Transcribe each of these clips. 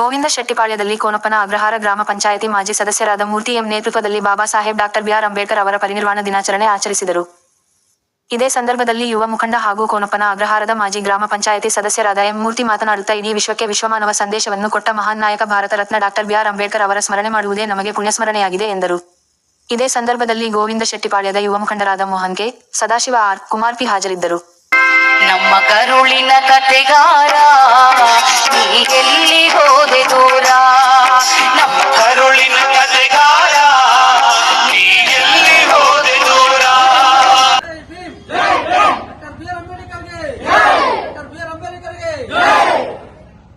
ಗೋವಿಂದ ಶೆಟ್ಟಿಪಾಳ್ಯದಲ್ಲಿ ಕೋನಪ್ಪನ ಅಗ್ರಹಾರ ಗ್ರಾಮ ಪಂಚಾಯಿತಿ ಮಾಜಿ ಸದಸ್ಯರಾದ ಮೂರ್ತಿ ಎಂ ನೇತೃತ್ವದಲ್ಲಿ Baba Saheb doctor B R Ambedkar ಅವರ ಪರಿನಿರ್ವಾಣ ದಿನಾಚರಣೆ ಆಚರಿಸಿದರು. ಇದೇ ಸಂದರ್ಭದಲ್ಲಿ ಯುವ ಮುಖಂಡ ಹಾಗೂ ಕೋನಪ್ಪನ ಅಗ್ರಹಾರದ ಮಾಜಿ ಗ್ರಾಮ ಪಂಚಾಯಿತಿ ಸದಸ್ಯರಾದ ಎಂ ಮೂರ್ತಿ ಮಾತನಾಡುತ್ತಾ ಇಡೀ ವಿಶ್ವಕ್ಕೆ ವಿಶ್ವಮಾನವ ಸಂದೇಶವನ್ನು ಕೊಟ್ಟ ಮಹಾನ್ ನಾಯಕ Bharat Ratna doctor B R Ambedkar ಅವರ ಸ್ಮರಣೆ ಮಾಡುವುದೇ ನಮಗೆ ಪುಣ್ಯಸ್ಮರಣೆಯಾಗಿದೆ ಎಂದರು. ಇದೇ ಸಂದರ್ಭದಲ್ಲಿ ಗೋವಿಂದ ಶೆಟ್ಟಿಪಾಳ್ಯದ ಯುವ ಮುಖಂಡರಾದ Mohan K, Sadashiva R Kumar P ಹಾಜರಿದ್ದರು. ನಮ್ಮ ಕರುಳಿನ ಕತೆಗಾರ ಅಂಬೇಡ್ಕರ್ಗೆ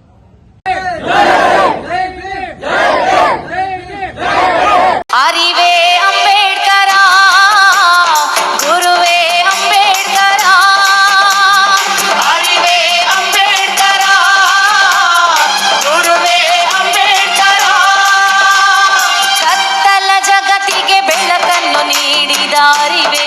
ಜೈ ಭೀಮ್ ಜೈ ಭೀಮ್ ಅರಿವೇ ಅಂಬೇಡ್ಕರ ಗುರುವೇ ಅಂಬೇಡ್ಕರ ಅರಿವೇ ಅಂಬೇಡ್ಕರ ಗುರುವೇ ಅಂಬೇಡ್ಕರ ಕತ್ತಲ ಜಗತ್ತಿಗೆ ಬೆಳಕನ್ನು ನೀಡಿದ ಅರಿವೇ